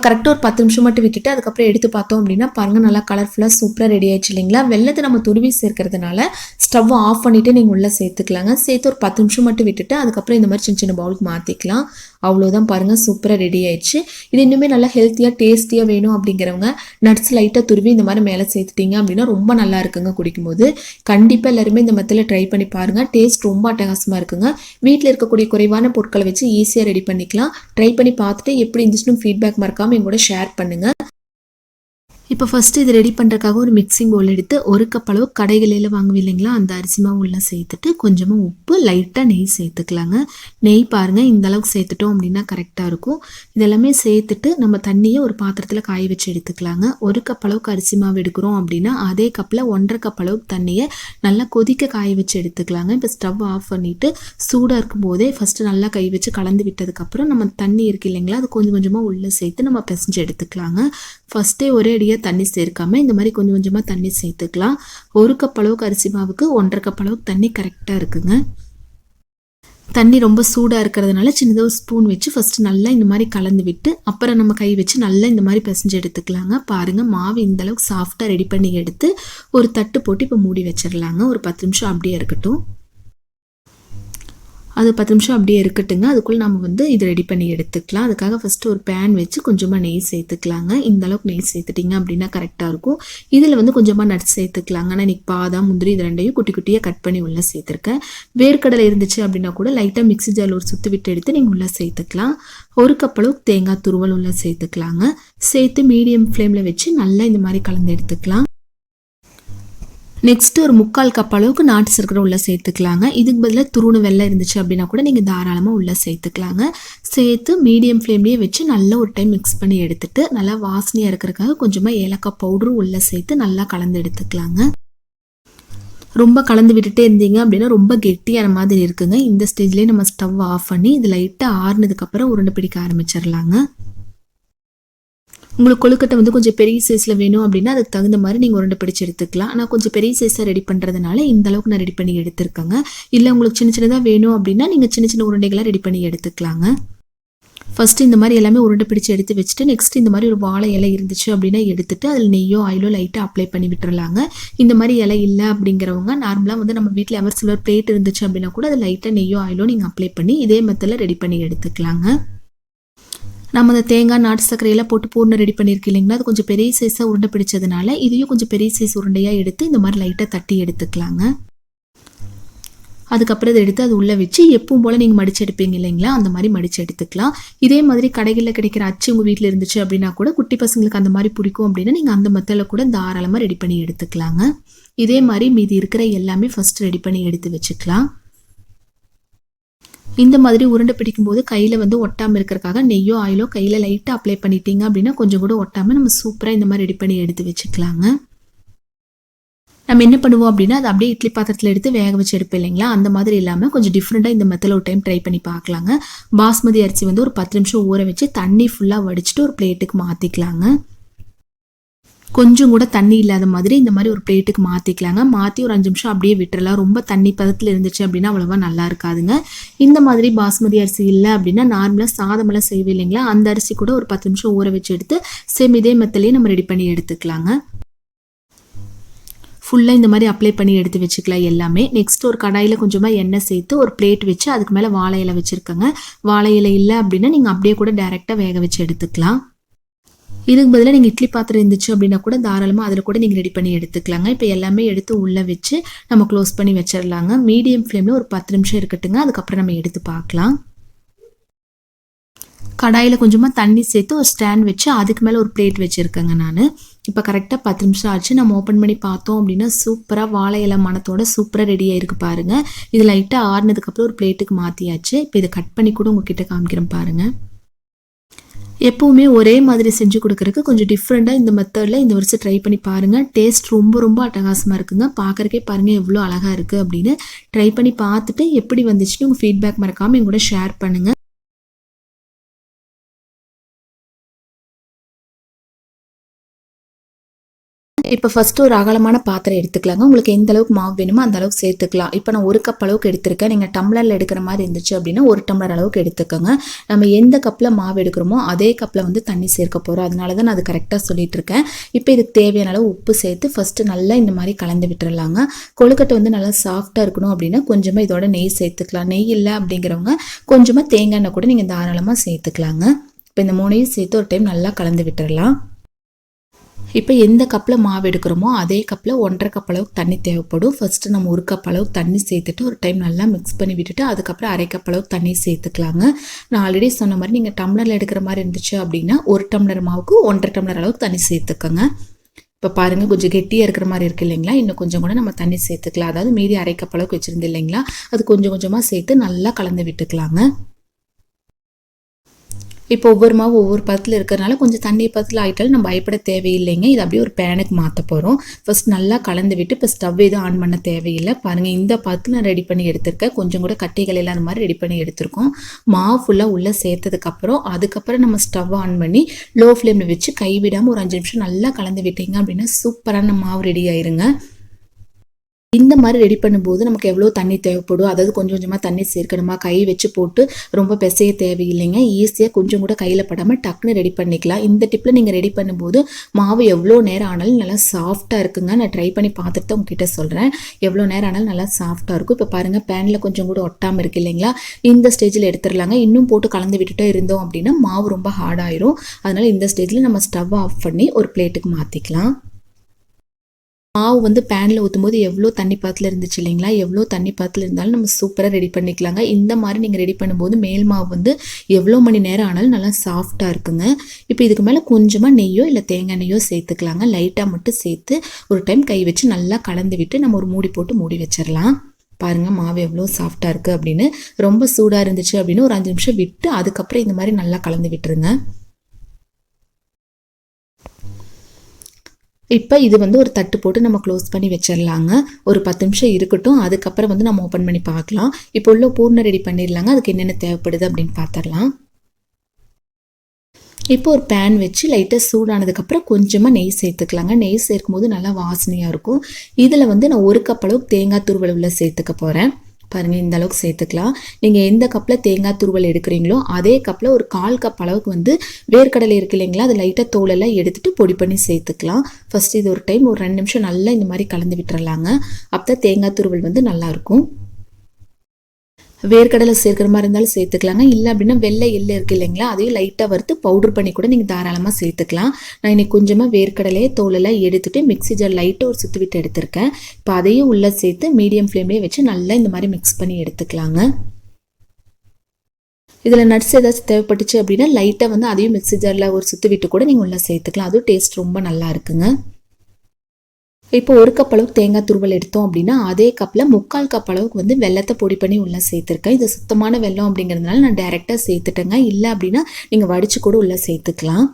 கரெக்டாக ஒரு பத்து நிமிஷம் மட்டும் விட்டுட்டு அதுக்கப்புறம் எடுத்து பார்த்தோம் அப்படின்னா பாருங்கள் நல்லா கலர்ஃபுல்லாக சூப்பராக ரெடி ஆயிடுச்சு இல்லைங்களா? வெள்ளத்தை நம்ம துருவி சேர்க்கறதுனால ஸ்டவ் ஆஃப் பண்ணிவிட்டு நீங்கள் உள்ளே சேர்த்துக்கலாங்க. சேர்த்து ஒரு பத்து நிமிஷம் மட்டும் விட்டுட்டு அதுக்கப்புறம் இந்த மாதிரி சின்ன சின்ன பவுலுக்கு மாற்றிக்கலாம் அவ்வளோதான் பாருங்கள் சூப்பராக ரெடி ஆயிடுச்சு. இது இன்னுமே நல்லா ஹெல்த்தியாக டேஸ்டியாக வேணும் அப்படிங்கிறவங்க நட்ஸ் லைட்டாக துருவி இந்த மாதிரி மேலே சேர்த்துட்டீங்க அப்படின்னா ரொம்ப நல்லா இருக்குங்க குடிக்கும்போது. கண்டிப்பாக எல்லாருமே இந்த மெத்தில் ட்ரை பண்ணி பாருங்கள் டேஸ்ட் ரொம்ப அட்டகாசமாக இருக்குங்க. வீட்டில் இருக்கக்கூடிய குறைவான பொருட்களை வச்சு ஈஸியாக ரெடி பண்ணிக்கலாம். ட்ரை பண்ணி பார்த்துட்டு எப்படி இருந்துச்சுன்னு ஃபீட்பேக் மறக்காமல் கூட ஷேர் பண்ணுங்கள் இப்போ ஃபஸ்ட்டு இது ரெடி பண்ணுறதுக்காக ஒரு மிக்சிங் பவுல் எடுத்து ஒரு கப் அளவு கடைகளில் வாங்குவோம் இல்லைங்களா? அந்த அரிசி மாவு உள்ளே சேர்த்துட்டு கொஞ்சமாக உப்பு லைட்டாக நெய் சேர்த்துக்கலாங்க. நெய் பாருங்கள் இந்த அளவுக்கு சேர்த்துட்டோம் அப்படின்னா கரெக்டாக இருக்கும். இதெல்லாமே சேர்த்துட்டு நம்ம தண்ணியை ஒரு பாத்திரத்தில் காய வச்சு எடுத்துக்கலாங்க. ஒரு கப் அளவுக்கு அரிசி மாவு எடுக்கிறோம் அப்படின்னா அதே கப்பில் ஒன்றரை கப் அளவுக்கு தண்ணியை நல்லா கொதிக்க காய வச்சு எடுத்துக்கலாங்க. இப்போ ஸ்டவ் ஆஃப் பண்ணிவிட்டு சூடாக இருக்கும் போதே ஃபஸ்ட்டு நல்லா கை வச்சு கலந்து விட்டதுக்கப்புறம் நம்ம தண்ணி இருக்கு இல்லைங்களா? அது கொஞ்சம் கொஞ்சமாக உள்ளே சேர்த்து நம்ம பிசைஞ்சு எடுத்துக்கலாங்க. ஃபஸ்ட்டே ஒரே அடியாக தண்ணி சேர்க்காம இந்த மாதிரி கொஞ்சம் கொஞ்சமாக தண்ணி சேர்த்துக்கலாம். ஒரு கப் அளவுக்கு அரிசி மாவுக்கு ஒன்றரை கப் அளவுக்கு தண்ணி கரெக்டாக இருக்குங்க. தண்ணி ரொம்ப சூடாக இருக்கிறதுனால சின்னதாக ஒரு ஸ்பூன் வச்சு ஃபஸ்ட்டு நல்லா இந்த மாதிரி கலந்து விட்டு அப்புறம் நம்ம கை வச்சு நல்லா இந்த மாதிரி பிசைஞ்சு எடுத்துக்கலாங்க. பாருங்கள் மாவு இந்த அளவுக்கு சாஃப்டாக ரெடி பண்ணி எடுத்து ஒரு தட்டு போட்டு இப்போ மூடி வச்சிடலாங்க. ஒரு பத்து நிமிஷம் அப்படியே இருக்கட்டும். அது பத்து நிமிஷம் அப்படியே இருக்கட்டுங்க. அதுக்குள்ளே நம்ம வந்து இது ரெடி பண்ணி எடுத்துக்கலாம். அதுக்காக ஃபஸ்ட்டு ஒரு பேன் வச்சு கொஞ்சமாக நெய் சேர்த்துக்கலாங்க. இந்த அளவுக்கு நெய் சேர்த்துட்டிங்க அப்படின்னா கரெக்டாக இருக்கும். இதில் வந்து கொஞ்சமாக நட்ஸ் சேர்த்துக்கலாங்க. ஆனால் இன்றைக்கி பாதாம் முந்திரி இது ரெண்டையும் குட்டி குட்டியாக கட் பண்ணி உள்ளே சேர்த்துருக்கேன். வேர்க்கடலை இருந்துச்சு அப்படின்னா கூட லைட்டாக மிக்ஸி ஜாரில் ஒரு சுற்றி விட்டு எடுத்து நீங்கள் உள்ளே சேர்த்துக்கலாம். ஒரு கப் அளவுக்கு தேங்காய் துருவல் உள்ளே சேர்த்துக்கலாங்க. சேர்த்து மீடியம் ஃப்ளேமில் வச்சு நல்லா இந்த மாதிரி கலந்து எடுத்துக்கலாம். நெக்ஸ்ட் ஒரு முக்கால் கப் அளவுக்கு நாட்டு சர்க்கரை உள்ள சேர்த்துக்கலாங்க. இதுக்கு பதிலாக துருணு வெள்ளம் இருந்துச்சு அப்படின்னா கூட நீங்கள் தாராளமாக உள்ள சேர்த்துக்கலாங்க. சேர்த்து மீடியம் ஃப்ளேம்லேயே வச்சு நல்லா ஒரு டைம் மிக்ஸ் பண்ணி எடுத்துட்டு நல்லா வாசனையாக இருக்கிறதுக்காக கொஞ்சமாக ஏலக்காய் பவுடரும் உள்ளே சேர்த்து நல்லா கலந்து எடுத்துக்கலாங்க. ரொம்ப கலந்து விட்டுட்டே இருந்தீங்க அப்படின்னா ரொம்ப கெட்டியான மாதிரி இருக்குங்க. இந்த ஸ்டேஜ்லேயே நம்ம ஸ்டவ் ஆஃப் பண்ணி இது லைட்டாக ஆறுனதுக்கப்புறம் உருண்டை பிடிக்க ஆரம்பிச்சிடலாங்க உங்களுக்கு கொழுக்கட்டை வந்து கொஞ்சம் பெரிய சைஸில் வேணும் அப்படின்னா அதுக்கு தகுந்த மாதிரி நீங்கள் உருண்டை பிடிச்சி எடுத்துக்கலாம். ஆனால் கொஞ்சம் பெரிய சைஸாக ரெடி பண்ணுறதுனால இந்த அளவுக்கு நான் ரெடி பண்ணி எடுத்துருக்கேங்க. இல்லை உங்களுக்கு சின்ன சின்னதாக வேணும் அப்படின்னா நீங்கள் சின்ன சின்ன உருண்டைகளாக ரெடி பண்ணி எடுத்துக்கலாங்க. ஃபஸ்ட்டு இந்த மாதிரி எல்லாமே உருண்டை பிடிச்சி எடுத்து வச்சுட்டு நெக்ஸ்ட் இந்த மாதிரி ஒரு வாழை இலை இருந்துச்சு அப்படின்னா எடுத்துட்டு அதில் நெய்யோ ஆயிலோ லைட்டாக அப்ளை பண்ணி விட்டுறலாங்க. இந்த மாதிரி இலை இல்லை அப்படிங்கிறவங்க நார்மலாக வந்து நம்ம வீட்டில் எவர் சில்வர் பிளேட் இருந்துச்சு அப்படின்னா கூட அது லைட்டாக நெய்யோ ஆயிலோ நீங்கள் அப்ளை பண்ணி இதே மெத்தடில் ரெடி பண்ணி எடுத்துக்கலாங்க. நம்ம அந்த தேங்காய் நாட்டு சர்க்கரையெல்லாம் போட்டு பூர்ணம் ரெடி பண்ணியிருக்கு இல்லைங்களா? அது கொஞ்சம் பெரிய சைஸாக உருண்டை பிடிச்சதுனால இதையும் கொஞ்சம் பெரிய சைஸ் உருண்டையாக எடுத்து இந்த மாதிரி லைட்டாக தட்டி எடுத்துக்கலாங்க. அதுக்கப்புறம் இதை எடுத்து அது உள்ளே வச்சு எப்பவும் போல் நீங்கள் மடிச்சு எடுப்பீங்க இல்லைங்களா? அந்த மாதிரி மடிச்சு எடுத்துக்கலாம். இதே மாதிரி கடைகளில் கிடைக்கிற அச்சு உங்கள் வீட்டில் இருந்துச்சு அப்படின்னா கூட குட்டி பசங்களுக்கு அந்த மாதிரி பிடிக்கும் அப்படின்னா நீங்கள் அந்த மெத்தடில் கூட தாராளமாக ரெடி பண்ணி எடுத்துக்கலாங்க. இதே மாதிரி மீதி இருக்கிற எல்லாமே ஃபஸ்ட் ரெடி பண்ணி எடுத்து வச்சுக்கலாம். இந்த மாதிரி உருண்டை பிடிக்கும்போது கையில் வந்து ஒட்டாமல் இருக்கிறக்காக நெய்யோ ஆயிலோ கையில் லைட்டாக அப்ளை பண்ணிட்டீங்க அப்படின்னா கொஞ்சம் கூட ஒட்டாமல் நம்ம சூப்பராக இந்த மாதிரி ரெடி பண்ணி எடுத்து வச்சுக்கலாங்க. நம்ம என்ன பண்ணுவோம் அப்படின்னா அதை அப்படியே இட்லி பாத்திரத்தில் எடுத்து வேக வச்சு எடுப்போம் இல்லைங்களா? அந்த மாதிரி இல்லாமல் கொஞ்சம் டிஃப்ரெண்ட்டாக இந்த மெத்தில் ஒரு டைம் ட்ரை பண்ணி பார்க்கலாங்க. பாஸ்மதி அரிசி வந்து ஒரு பத்து நிமிஷம் ஊற வச்சு தண்ணி ஃபுல்லாக வடிச்சிட்டு ஒரு பிளேட்டுக்கு மாற்றிக்கலாங்க கொஞ்சம் கூட தண்ணி இல்லாத மாதிரி இந்த மாதிரி ஒரு பிளேட்டுக்கு மாற்றிக்கலாங்க மாற்றி ஒரு அஞ்சு நிமிஷம் அப்படியே விட்டுறலாம். ரொம்ப தண்ணி பதத்தில் இருந்துச்சு அப்படின்னா அவ்வளோவா நல்லா இருக்காதுங்க. இந்த மாதிரி பாஸ்மதி அரிசி இல்லை அப்படின்னா நார்மலாக சாதமெல்லாம் செய்வே இல்லைங்களா? அந்த அரிசி கூட ஒரு பத்து நிமிஷம் ஊற வச்சு எடுத்து சேம் இதே மெத்தலையே நம்ம ரெடி பண்ணி எடுத்துக்கலாங்க. ஃபுல்லாக இந்த மாதிரி அப்ளை பண்ணி எடுத்து வச்சுக்கலாம் எல்லாமே. நெக்ஸ்ட் ஒரு கடாயில் கொஞ்சமாக எண்ணெய் சேர்த்து ஒரு பிளேட் வச்சு அதுக்கு மேலே வாழை இலை வச்சுருக்கேங்க. வாழை இலை இல்லை அப்படின்னா நீங்கள் அப்படியே கூட டேரெக்டாக வேக வச்சு எடுத்துக்கலாம். இதுக்கு பதிலாக நீங்கள் இட்லி பாத்திரம் இருந்துச்சு அப்படின்னா கூட தாராளமாக அதில் கூட நீங்கள் ரெடி பண்ணி எடுத்துக்கலாங்க. இப்போ எல்லாமே எடுத்து உள்ளே வச்சு நம்ம க்ளோஸ் பண்ணி வச்சிடலாங்க. மீடியம் ஃப்ளேமில் ஒரு பத்து நிமிஷம் இருக்கட்டுங்க. அதுக்கப்புறம் நம்ம எடுத்து பார்க்கலாம். கடாயில் கொஞ்சமாக தண்ணி சேர்த்து ஒரு ஸ்டாண்ட் வச்சு அதுக்கு மேலே ஒரு பிளேட் வச்சுருக்கேங்க நான். இப்போ கரெக்டாக பத்து நிமிஷம் ஆச்சு. நம்ம ஓப்பன் பண்ணி பார்த்தோம் அப்படின்னா சூப்பராக வாழை இலை மனத்தோட சூப்பராக ரெடியாக இருக்கு பாருங்கள் இது லைட்டாக ஆறுனதுக்கப்புறம் ஒரு பிளேட்டுக்கு மாற்றியாச்சு இப்போ இதை கட் பண்ணி கூட உங்ககிட்ட காமிக்கிறேன் பாருங்கள் எப்போவுமே ஒரே மாதிரி செஞ்சு கொடுக்குறதுக்கு கொஞ்சம் டிஃப்ரெண்ட்டாக இந்த மெத்தடில் இந்த வருஷம் ட்ரை பண்ணி பாருங்கள் டேஸ்ட் ரொம்ப ரொம்ப அட்டகாசமாக இருக்குங்க. பார்க்குறக்கே பாருங்கள் எவ்வளோ அழகாக இருக்குது அப்படின்னு ட்ரை பண்ணி பார்த்துட்டு எப்படி வந்துச்சுன்னு உங்கள் ஃபீட்பேக் மறக்காமல் எங்கூட ஷேர் பண்ணுங்கள் இப்போ ஃபஸ்ட்டு ஒரு அகலமான பாத்திரம் எடுத்துக்கலாங்க. உங்களுக்கு எந்த அளவுக்கு மாவு வேணுமோ அந்த அளவுக்கு சேர்த்துக்கலாம். இப்போ நான் ஒரு கப் அளவுக்கு எடுத்திருக்கேன். நீங்கள் டம்ளரில் எடுக்கிற மாதிரி இருந்துச்சு அப்படின்னா ஒரு டம்ளர் அளவுக்கு எடுத்துக்கோங்க. நம்ம எந்த கப்பில் மாவு எடுக்கிறோமோ அதே கப்பில் வந்து தண்ணி சேர்க்க போகிறோம் அதனால தான் நான் அது கரெக்டாக சொல்லிட்டு இருக்கேன் இப்போ இதுக்கு தேவையான அளவு உப்பு சேர்த்து ஃபஸ்ட்டு நல்லா இந்த மாதிரி கலந்து விட்டுறலாங்க. கொழுக்கட்டை வந்து நல்லா சாஃப்டாக இருக்கணும் அப்படின்னா கொஞ்சமாக இதோட நெய் சேர்த்துக்கலாம். நெய் இல்லை அப்படிங்கிறவங்க கொஞ்சமாக தேங்காய் எண்ணெய் கூட நீங்கள் தாராளமாக சேர்த்துக்கலாங்க. இப்போ இந்த மூணையும் சேர்த்து ஒரு டைம் நல்லா கலந்து விட்டுறலாம். இப்போ எந்த கப்பில் மாவு எடுக்கிறோமோ அதே கப்பில் ஒன்றரை கப் அளவுக்கு தண்ணி தேவைப்படும். ஃபஸ்ட்டு நம்ம ஒரு கப் அளவுக்கு தண்ணி சேர்த்துட்டு ஒரு டைம் நல்லா மிக்ஸ் பண்ணி விட்டுட்டு அதுக்கப்புறம் அரை கப் அளவுக்கு தண்ணி சேர்த்துக்கலாங்க. நான் ஆல்ரெடி சொன்ன மாதிரி நீங்கள் டம்ளரில் எடுக்கிற மாதிரி இருந்துச்சு அப்படின்னா ஒரு டம்ளர் மாவுக்கு ஒன்றரை டம்ளர் அளவுக்கு தண்ணி சேர்த்துக்கோங்க. இப்போ பாருங்கள் கொஞ்சம் கெட்டியாக இருக்கிற மாதிரி இருக்குது இல்லைங்களா? இன்னும் கொஞ்சம் கூட நம்ம தண்ணி சேர்த்துக்கலாம். அதாவது மீதி அரை கப் அளவுக்கு வச்சுருந்து இல்லைங்களா? அது கொஞ்சம் கொஞ்சமாக சேர்த்து நல்லா கலந்து விட்டுக்கலாங்க. இப்போ ஒவ்வொரு மாவு ஒவ்வொரு பதத்தில் இருக்கிறனால கொஞ்சம் தண்ணி பதத்தில் ஆகிட்டாலும் நம்ம பயப்பட தேவையில்லைங்க. இது அப்படியே ஒரு பேனுக்கு மாற்ற போகிறோம் ஃபஸ்ட் நல்லா கலந்து விட்டு இப்போ ஸ்டவ் எதுவும் ஆன் பண்ண தேவையில்லை. பாருங்கள் இந்த பதத்தில் நான் ரெடி பண்ணி எடுத்திருக்கேன். கொஞ்சம் கூட கட்டிகள் இல்லாத மாதிரி ரெடி பண்ணி எடுத்திருக்கோம். மாவு ஃபுல்லாக உள்ளே சேர்த்ததுக்கப்புறம் அதுக்கப்புறம் நம்ம ஸ்டவ் ஆன் பண்ணி லோ ஃப்ளேமில் வச்சு கைவிடாமல் ஒரு அஞ்சு நிமிஷம் நல்லா கலந்து விட்டீங்க அப்படின்னா சூப்பரான மாவு ரெடி ஆயிருங்க. இந்த மாதிரி ரெடி பண்ணும்போது நமக்கு எவ்வளோ தண்ணி தேவைப்படும்? அதாவது கொஞ்சம் கொஞ்சமாக தண்ணி சேர்க்கணுமா? கை வச்சு போட்டு ரொம்ப பிசைய தேவையில்லைங்க. ஈஸியாக கொஞ்சம் கூட கையில் படாமல் டக்குன்னு ரெடி பண்ணிக்கலாம். இந்த டிப்பில் நீங்கள் ரெடி பண்ணும்போது மாவு எவ்வளோ நேரம் ஆனாலும் நல்லா சாஃப்டாக இருக்குங்க. நான் ட்ரை பண்ணி பார்த்துட்டு தான் உங்ககிட்ட சொல்கிறேன் எவ்வளோ நேரம் ஆனாலும் நல்லா சாஃப்டாக இருக்கும். இப்போ பாருங்கள் பேனில் கொஞ்சம் கூட ஒட்டாமல் இருக்கு இல்லைங்களா? இந்த ஸ்டேஜில் எடுத்துடலாங்க. இன்னும் போட்டு கலந்து விட்டுட்டே இருந்தோம் அப்படின்னா மாவு ரொம்ப ஹார்டாயிரும் அதனால் இந்த ஸ்டேஜில் நம்ம ஸ்டவ் ஆஃப் பண்ணி ஒரு பிளேட்டுக்கு மாற்றிக்கலாம் மாவு வந்து பேனில் ஊற்றும் போது எவ்வளோ தண்ணி பாத்தில் இருந்துச்சு இல்லைங்களா? எவ்வளோ தண்ணி பாத்தில் இருந்தாலும் நம்ம சூப்பராக ரெடி பண்ணிக்கலாங்க. இந்த மாதிரி நீங்கள் ரெடி பண்ணும்போது மேல் மாவு வந்து எவ்வளோ மணி நேரம் ஆனாலும் நல்லா சாஃப்டாக இருக்குங்க. இப்போ இதுக்கு மேலே கொஞ்சமாக நெய்யோ இல்லை தேங்காய் நெய்யோ சேர்த்துக்கலாங்க. லைட்டாக மட்டும் சேர்த்து ஒரு டைம் கை வச்சு நல்லா கலந்து விட்டு நம்ம ஒரு மூடி போட்டு மூடி வச்சிடலாம் பாருங்கள் மாவு எவ்வளோ சாஃப்டாக இருக்குது அப்படின்னு. ரொம்ப சூடாக இருந்துச்சு அப்படின்னு ஒரு அஞ்சு நிமிஷம் விட்டு அதுக்கப்புறம் இந்த மாதிரி நல்லா கலந்து விட்டுருங்க. இப்போ இது வந்து ஒரு தட்டு போட்டு நம்ம க்ளோஸ் பண்ணி வச்சிடலாங்க. ஒரு பத்து நிமிஷம் இருக்கட்டும். அதுக்கப்புறம் வந்து நம்ம ஓப்பன் பண்ணி பார்க்கலாம். இப்போ உள்ள பூர்ணம் ரெடி பண்ணிடலாங்க. அதுக்கு என்னென்ன தேவைப்படுது அப்படின்னு பார்த்துடலாம். இப்போ ஒரு பேன் வச்சு லைட்டாக சூடானதுக்கப்புறம் கொஞ்சமாக நெய் சேர்த்துக்கலாங்க. நெய் சேர்க்கும் போது நல்லா வாசனையாக இருக்கும். இதில் வந்து நான் ஒரு கப் அளவுக்கு தேங்காய் துருவல் உள்ள சேர்த்துக்க போகிறேன் பாருங்கள் இந்த அளவுக்கு சேர்த்துக்கலாம். நீங்கள் எந்த கப்பில் தேங்காய் துருவல் எடுக்கிறீங்களோ அதே கப்பில் ஒரு கால் கப் அளவுக்கு வந்து வேர்க்கடலை இருக்கு இல்லைங்களா அது லைட்டாக தோலெல்லாம் எடுத்துகிட்டு பொடி பண்ணி சேர்த்துக்கலாம். ஃபஸ்ட் இது ஒரு டைம் ஒரு ரெண்டு நிமிஷம் நல்லா இந்த மாதிரி கலந்து விட்டுறலாங்க. அப்போ தான் தேங்காய் துருவல் வந்து நல்லாயிருக்கும் வேர்க்கடலை சேர்க்குற மாதிரி இருந்தாலும் சேர்த்துக்கலாங்க. இல்லை அப்படின்னா வெள்ளை எள்ளு இருக்குது இல்லைங்களா? அதையும் லைட்டாக வறுத்து பவுடர் பண்ணி கூட நீங்கள் தாராளமாக சேர்த்துக்கலாம். நான் இன்னைக்கு கொஞ்சமாக வேர்க்கடலையே தோலெல்லாம் எடுத்துகிட்டு மிக்ஸி ஜார் லைட்டாக ஒரு சுற்றி விட்டு எடுத்திருக்கேன். இப்போ அதையும் உள்ளே சேர்த்து மீடியம் ஃப்ளேம்லேயே வச்சு நல்லா இந்த மாதிரி மிக்ஸ் பண்ணி எடுத்துக்கலாங்க. இதில் நட்ஸ் ஏதாச்சும் தேவைப்பட்டுச்சு அப்படின்னா லைட்டாக வந்து அதையும் மிக்ஸி ஜாரில் ஒரு சுற்றி விட்டு கூட நீங்கள் உள்ளே சேர்த்துக்கலாம். அதுவும் டேஸ்ட் ரொம்ப நல்லா இருக்குங்க. இப்போ ஒரு கப் அளவுக்கு தேங்காய் துருவல் எடுத்தோம் அப்படின்னா அதே கப்பில் முக்கால் கப் அளவுக்கு வந்து வெள்ளத்தை பொடி பண்ணி உள்ளே சேர்த்துருக்கேன். இது சுத்தமான வெள்ளம் அப்படிங்கிறதுனால நான் டேரெக்டாக சேர்த்துட்டேங்க. இல்லை அப்படின்னா நீங்கள் வடித்து கூட உள்ளே சேர்த்துக்கலாம்.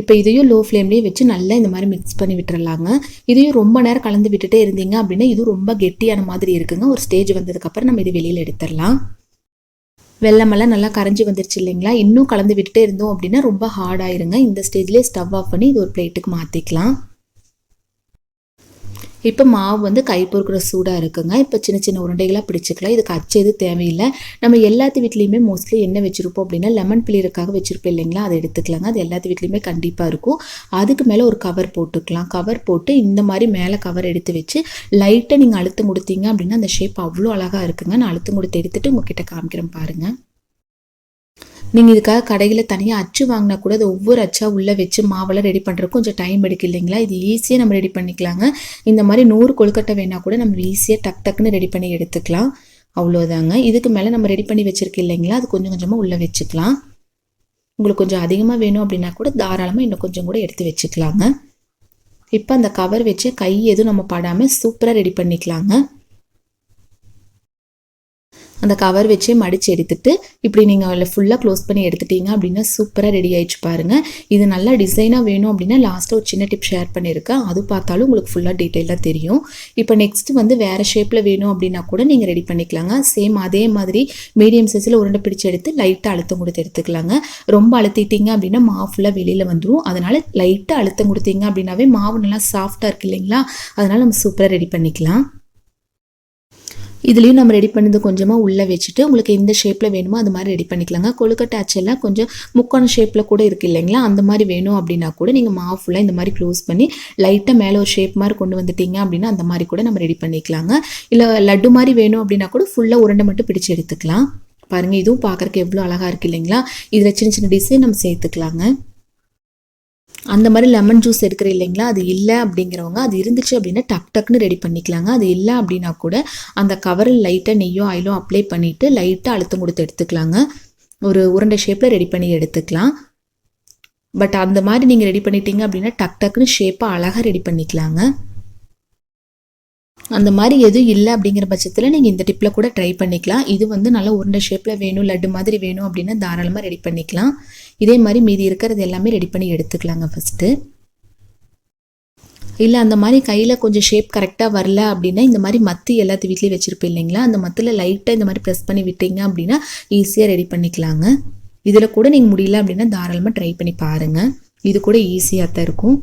இப்போ இதையும் லோ ஃப்ளேம்லேயே வச்சு நல்லா இந்த மாதிரி மிக்ஸ் பண்ணி விட்டுறலாங்க. இதையும் ரொம்ப நேரம் கலந்து விட்டுட்டே இருந்தீங்க அப்படின்னா இது ரொம்ப கெட்டியான மாதிரி இருக்குங்க. ஒரு ஸ்டேஜ் வந்ததுக்கப்புறம் நம்ம இது வெளியில் எடுத்துடலாம். வெள்ளமெல்லாம் நல்லா கரைஞ்சி வந்துருச்சு இல்லைங்களா? இன்னும் கலந்து விட்டுட்டே இருந்தோம் அப்படின்னா ரொம்ப ஹார்டாயிருங்க இந்த ஸ்டேஜ்லேயே ஸ்டவ் ஆஃப் பண்ணி இது ஒரு பிளேட்டுக்கு மாற்றிக்கலாம் இப்போ மாவு வந்து கை பொறுக்கிற சூடாக இருக்குங்க. இப்போ சின்ன சின்ன உருண்டைகளாக பிடிச்சிக்கலாம். இதுக்கு அச்சு எது தேவையில்லை. நம்ம எல்லாத்து வீட்லேயுமே மோஸ்ட்லி என்ன வச்சுருப்போம் அப்படின்னா லெமன் பிளியருக்காக வச்சுருப்போம் இல்லைங்களா? அதை எடுத்துக்கலாங்க. அது எல்லாத்து வீட்லேயுமே கண்டிப்பாக இருக்கும். அதுக்கு மேலே ஒரு கவர் போட்டுக்கலாம். கவர் போட்டு இந்த மாதிரி மேலே கவர் எடுத்து வச்சு லைட்டாக நீங்கள் அழுத்தம் கொடுத்தீங்க அப்படின்னா அந்த ஷேப் அவ்வளோ அழகாக இருக்குங்க. நான் அழுத்தம் கொடுத்து எடுத்துகிட்டு உங்ககிட்ட காமிக்கிறேன் பாருங்கள் நீங்கள் இதுக்காக கடையில் தனியாக அச்சு வாங்கினா கூட அது ஒவ்வொரு அச்சாக உள்ளே வச்சு மாவெல்லாம் ரெடி பண்ணுறதுக்கு கொஞ்சம் டைம் எடுக்கு இல்லைங்களா? இது ஈஸியாக நம்ம ரெடி பண்ணிக்கலாங்க. இந்த மாதிரி நூறு கொழுக்கட்டை வேணால் கூட நம்ம ஈஸியாக டக் டக்குன்னு ரெடி பண்ணி எடுத்துக்கலாம். அவ்வளோதாங்க இதுக்கு மேலே நம்ம ரெடி பண்ணி வச்சுருக்கு இல்லைங்களா? அது கொஞ்சம் கொஞ்சமாக உள்ளே வச்சுக்கலாம். உங்களுக்கு கொஞ்சம் அதிகமாக வேணும் அப்படின்னா கூட தாராளமாக இன்னும் கொஞ்சம் கூட எடுத்து வச்சுக்கலாங்க. இப்போ அந்த கவர் வச்சு கை எதுவும் நம்ம படாமல் சூப்பராக ரெடி பண்ணிக்கலாங்க. அந்த கவர் வச்சே மடித்து எடுத்துட்டு இப்படி நீங்கள் அதில் ஃபுல்லாக க்ளோஸ் பண்ணி எடுத்துட்டீங்க அப்படின்னா சூப்பராக ரெடி ஆயிடுச்சு பாருங்கள் இது நல்லா டிசைனாக வேணும் அப்படின்னா லாஸ்ட்டாக ஒரு சின்ன டிப் ஷேர் பண்ணியிருக்கேன் அது பார்த்தாலும் உங்களுக்கு ஃபுல்லாக டீட்டெயிலாக தெரியும். இப்போ நெக்ஸ்ட் வந்து வேறு ஷேப்பில் வேணும் அப்படின்னா கூட நீங்கள் ரெடி பண்ணிக்கலாங்க. சேம் அதே மாதிரி மீடியம் சைஸில் உருண்டை பிடிச்சி எடுத்து லைட்டாக அழுத்தம் கொடுத்து எடுத்துக்கலாங்க. ரொம்ப அழுத்திட்டீங்க அப்படின்னா மாவு ஃபுல்லாக வெளியில் வந்துடும் அதனால் லைட்டாக அழுத்தம் கொடுத்தீங்க அப்படின்னாவே மாவு நல்லா சாஃப்டாக இருக்கு இல்லைங்களா? அதனால் நம்ம சூப்பராக ரெடி பண்ணிக்கலாம். இதுலேயும் நம்ம ரெடி பண்ணது கொஞ்சமாக உள்ளே வச்சுட்டு உங்களுக்கு எந்த ஷேப்பில் வேணுமோ அது மாதிரி ரெடி பண்ணிக்கலாங்க. கொழுக்கட்டை அச்செல்லாம் கொஞ்சம் முக்கோண ஷேப்பில் கூட இருக்குது இல்லைங்களா? அந்த மாதிரி வேணும் அப்படின்னா கூட நீங்கள் மாவு ஃபுல்லாக இந்த மாதிரி க்ளோஸ் பண்ணி லைட்டாக மேலே ஒரு ஷேப் மாதிரி கொண்டு வந்துட்டீங்க அப்படின்னா அந்த மாதிரி கூட நம்ம ரெடி பண்ணிக்கலாங்க. இல்லை லட்டு மாதிரி வேணும் அப்படின்னா கூட ஃபுல்லாக உருண்டை மட்டும் பிடிச்சி எடுத்துக்கலாம். பாருங்கள் இதுவும் பார்க்குறக்கு எவ்வளோ அழகாக இருக்குது இல்லைங்களா? இதில் சின்ன சின்ன டிசைன் நம்ம சேர்த்துக்கலாங்க. அந்த மாதிரி லெமன் ஜூஸ் எடுக்கிற இல்லைங்களா? அது இல்லை அப்படிங்கிறவங்க அது இருந்துச்சு அப்படின்னா டக் டக்குன்னு ரெடி பண்ணிக்கலாங்க. அது இல்லை அப்படின்னா கூட அந்த கவரில் லைட்டாக நெய்யோ ஆயிலோ அப்ளை பண்ணிவிட்டு லைட்டாக அழுத்தம் கொடுத்து எடுத்துக்கலாங்க. ஒரு உருண்டை ஷேப்பில் ரெடி பண்ணி எடுத்துக்கலாம். பட் அந்த மாதிரி நீங்கள் ரெடி பண்ணிட்டீங்க அப்படின்னா டக் டக்குன்னு ஷேப்பாக அழகாக ரெடி பண்ணிக்கலாங்க. அந்த மாதிரி எதுவும் இல்லை அப்படிங்கிற பட்சத்தில் நீங்கள் இந்த டிப்பில் கூட ட்ரை பண்ணிக்கலாம். இது வந்து நல்லா உருண்டை ஷேப்பில் வேணும் லட்டு மாதிரி வேணும் அப்படின்னா தாராளமாக ரெடி பண்ணிக்கலாம். இதே மாதிரி மீதி இருக்கிறது எல்லாமே ரெடி பண்ணி எடுத்துக்கலாங்க ஃபஸ்ட்டு இல்லை அந்த மாதிரி கையில் கொஞ்சம் ஷேப் கரெக்டாக வரல அப்படின்னா இந்த மாதிரி மத்து எல்லாத்து வீட்லேயும் வச்சுருப்பேன் இல்லைங்களா? அந்த மத்தில் லைட்டாக இந்த மாதிரி ப்ரெஸ் பண்ணி விட்டீங்க அப்படின்னா ஈஸியாக ரெடி பண்ணிக்கலாங்க. இதில் கூட நீங்கள் முடியல அப்படின்னா தாராளமாக ட்ரை பண்ணி பாருங்கள் இது கூட ஈஸியாக தான் இருக்கும்.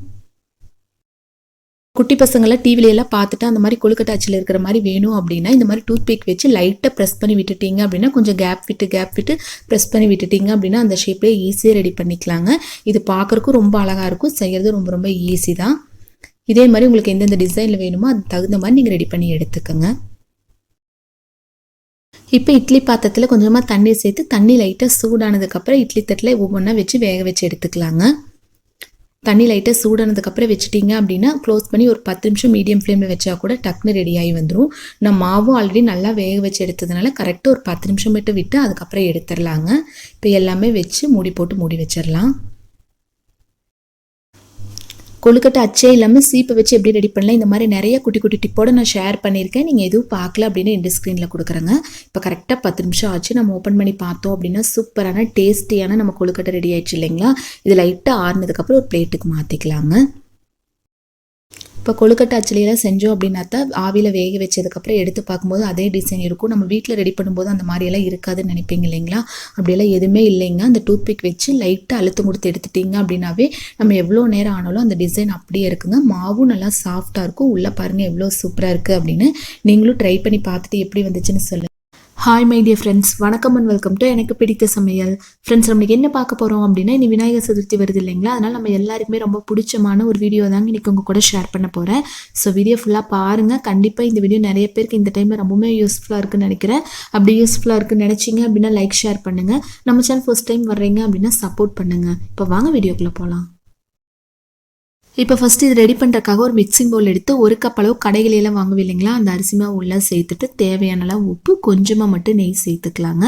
குட்டி பசங்களை டிவிலையெல்லாம் பார்த்துட்டு அந்த மாதிரி கொழுக்கட்டாச்சியில் இருக்கிற மாதிரி வேணும் அப்படின்னா இந்த மாதிரி டூத் பிக் வச்சு லைட்டாக ப்ரெஸ் பண்ணி விட்டுட்டீங்க அப்படின்னா கொஞ்சம் கேப் விட்டு கேப் விட்டு ப்ரெஸ் பண்ணி விட்டுட்டீங்க அப்படின்னா அந்த ஷேப்லேயே ஈஸியாக ரெடி பண்ணிக்கலாங்க. இது பார்க்குறக்கும் ரொம்ப அழகாக இருக்கும். செய்கிறது ரொம்ப ரொம்ப ஈஸி தான். இதே மாதிரி உங்களுக்கு எந்தெந்த டிசைனில் வேணுமோ அது தகுந்த மாதிரி நீங்கள் ரெடி பண்ணி எடுத்துக்கோங்க. இப்போ இட்லி பாத்திரத்தில் கொஞ்சமாக தண்ணி சேர்த்து தண்ணி லைட்டாக சூடானதுக்கப்புறம் இட்லி தட்டில் ஒவ்வொன்றா வச்சு வேக வச்சு எடுத்துக்கலாங்க. தண்ணி லைட்டாக சூடானதுக்கப்புறம் வச்சுட்டிங்க அப்படின்னா க்ளோஸ் பண்ணி ஒரு பத்து நிமிஷம் மீடியம் ஃப்ளேமில் வச்சா கூட டக்குன்னு ரெடி ஆகி வந்துடும் நான் மாவும் ஆல்ரெடி நல்லா வேக வச்சு எடுத்ததுனால கரெக்டாக ஒரு பத்து நிமிஷம் மட்டும் விட்டு அதுக்கப்புறம் எடுத்துடலாங்க. இப்போ எல்லாமே வச்சு மூடி போட்டு மூடி வச்சிடலாம். கொழுக்கட்டை அச்சே இல்லாமல் சீப்பை வச்சு எப்படி ரெடி பண்ணலாம்? இந்த மாதிரி நிறைய குட்டி குட்டி டிப்போட நான் ஷேர் பண்ணியிருக்கேன். நீங்கள் எதுவும் பார்க்கல அப்படின்னு இந்த ஸ்க்ரீனில் கொடுக்குறேங்க. இப்போ கரெக்டாக பத்து நிமிஷம் ஆச்சு. நம்ம ஓப்பன் பண்ணி பார்த்தோம் அப்படின்னா சூப்பரான டேஸ்டியான நம்ம கொழுக்கட்டை ரெடி ஆயிடுச்சு இல்லைங்களா? இது லைட்டாக ஆறுனதுக்கப்புறம் ஒரு பிளேட்டுக்கு மாற்றிக்கலாங்க இப்போ கொழுக்கட்டை அச்சிலையெல்லாம் செஞ்சோம் அப்படின்னாத்தா ஆவியில் வேக வச்சதுக்கப்புறம் எடுத்து பார்க்கும்போது அதே டிசைன் இருக்கும். நம்ம வீட்டில் ரெடி பண்ணும்போது அந்த மாதிரியெல்லாம் இருக்காதுன்னு நினைப்பீங்க இல்லைங்களா? அப்படியெல்லாம் எதுவுமே இல்லைங்க. அந்த டூத் பிக் வச்சு லைட்டாக அழுத்தம் கொடுத்து எடுத்துட்டிங்க அப்படின்னாவே நம்ம எவ்வளோ நேரம் ஆனாலும் அந்த டிசைன் அப்படியே இருக்குங்க. மாவும் நல்லா சாஃப்டாக இருக்கும். உள்ளே பாருங்கள் எவ்வளோ சூப்பராக இருக்குது அப்படின்னு நீங்களும் ட்ரை பண்ணி பார்த்துட்டு எப்படி வந்துச்சுன்னு சொல்லுங்கள் ஹாய் மை டியர் ஃப்ரெண்ட்ஸ் வணக்கம் அண்ட் வெல்கம் டு எனக்கு பிடித்த சமையல். ஃப்ரெண்ட்ஸ் நம்மளுக்கு என்ன பார்க்க போகிறோம் அப்படின்னா இனி விநாயகர் சதுர்த்தி வருது இல்லைங்களா? அதனால் நம்ம எல்லாருக்குமே ரொம்ப பிடிச்சமான ஒரு வீடியோ தாங்க இன்றைக்கி உங்கள் கூட ஷேர் பண்ண போகிறேன் ஸோ வீடியோ ஃபுல்லாக பாருங்கள் கண்டிப்பாக இந்த வீடியோ நிறைய பேருக்கு இந்த டைமில் ரொம்பவுமே யூஸ்ஃபுல்லாக இருக்குன்னு நினைக்கிறேன். அப்படி யூஸ்ஃபுல்லாக இருக்குன்னு நினச்சிங்க அப்படின்னா லைக் ஷேர் பண்ணுங்கள் நம்ம சேனல் ஃபர்ஸ்ட் டைம் வர்றீங்க அப்படின்னா சப்போர்ட் பண்ணுங்கள் இப்போ வாங்க வீடியோக்குள்ளே போகலாம் இப்போ ஃபஸ்ட்டு இது ரெடி பண்ணுறதுக்காக ஒரு மிக்சிங் பவுல் எடுத்து ஒரு கப் அளவு கடைகளிலெல்லாம் வாங்குவோம் இல்லைங்களா? அந்த அரிசி மாவு உள்ளே சேர்த்துட்டு தேவையான அளவு உப்பு கொஞ்சமாக மட்டும் நெய் சேர்த்துக்கலாங்க.